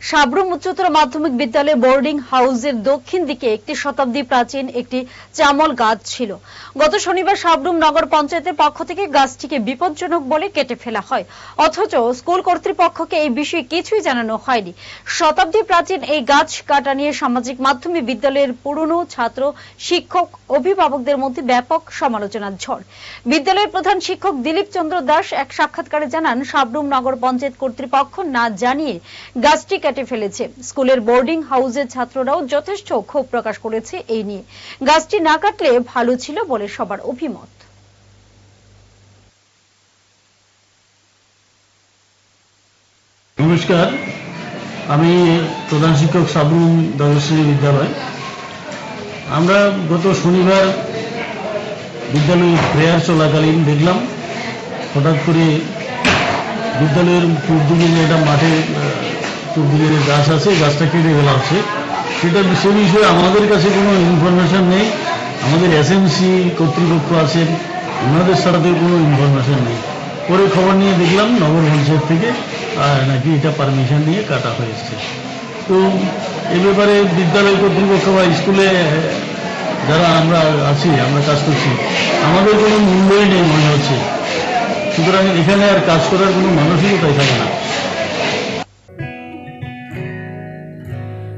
সাবরুম উচ্চতর মাধ্যমিক বিদ্যালয়ে বোর্ডিং হাউসের দক্ষিণ দিকে একটি শতাব্দী প্রাচীন একটি চামল গাছ ছিল। গত শনিবার সাবরুম নগর পঞ্চায়েতের পক্ষ থেকে গাছটিকে বিপজ্জনক বলে কেটে ফেলা হয়। অথচ স্কুল কর্তৃপক্ষকে এই বিষয়ে কিছুই জানানো হয়নি। শতাব্দী প্রাচীন এই গাছ কাটা নিয়ে সামাজিক মাধ্যমে বিদ্যালয়ের পুরনো ছাত্র, শিক্ষক, অভিভাবকদের মধ্যে ব্যাপক সমালোচনার ঝড়। বিদ্যালয়ের প্রধান শিক্ষক দিলীপ চন্দ্র দাস এক সাক্ষাৎকারে জানান, সাবরুম নগর পঞ্চায়েত কর্তৃপক্ষ না জানিয়ে গাছটি কেটে ফেলেছে। স্কুলের বোর্ডিং হাউসের ছাত্ররাও যথেষ্ট ক্ষোভ প্রকাশ করেছে এই নিয়ে। গাছটি না কাটলে ভালো ছিল বলে সবার অভিমত। নমস্কার। আমি প্রধান শিক্ষক সাবরুম দ্বাদশ্রী বিদ্যালয়। আমরা গত শনিবার বিদ্যালয়ে প্রেয়ার চলাকালীন দেখলাম, হঠাৎ করে বিদ্যালয়ের পূর্ব দিকে একটা মাঠে যে গাছ আছে গাছটা কেটে ফেলা হচ্ছে। সেটা সে বিষয়ে আমাদের কাছে কোনো ইনফরমেশন নেই। আমাদের এসএমসি কর্তৃপক্ষ আছেন, ওনাদের সাথে কোনো ইনফরমেশন নেই। পরে খবর নিয়ে দেখলাম নগর পঞ্চায়েত থেকে নাকি এটা পারমিশন নিয়ে কাটা হয়েছে তো এ ব্যাপারে বিদ্যালয় কর্তৃপক্ষ বা স্কুলে, যারা আমরা আছি, আমরা কাজ করছি, আমাদের কোনো মূল্যই নেই মনে হচ্ছে। সুতরাং এখানে আর কাজ করার কোনো মানসিকতাই থাকে না।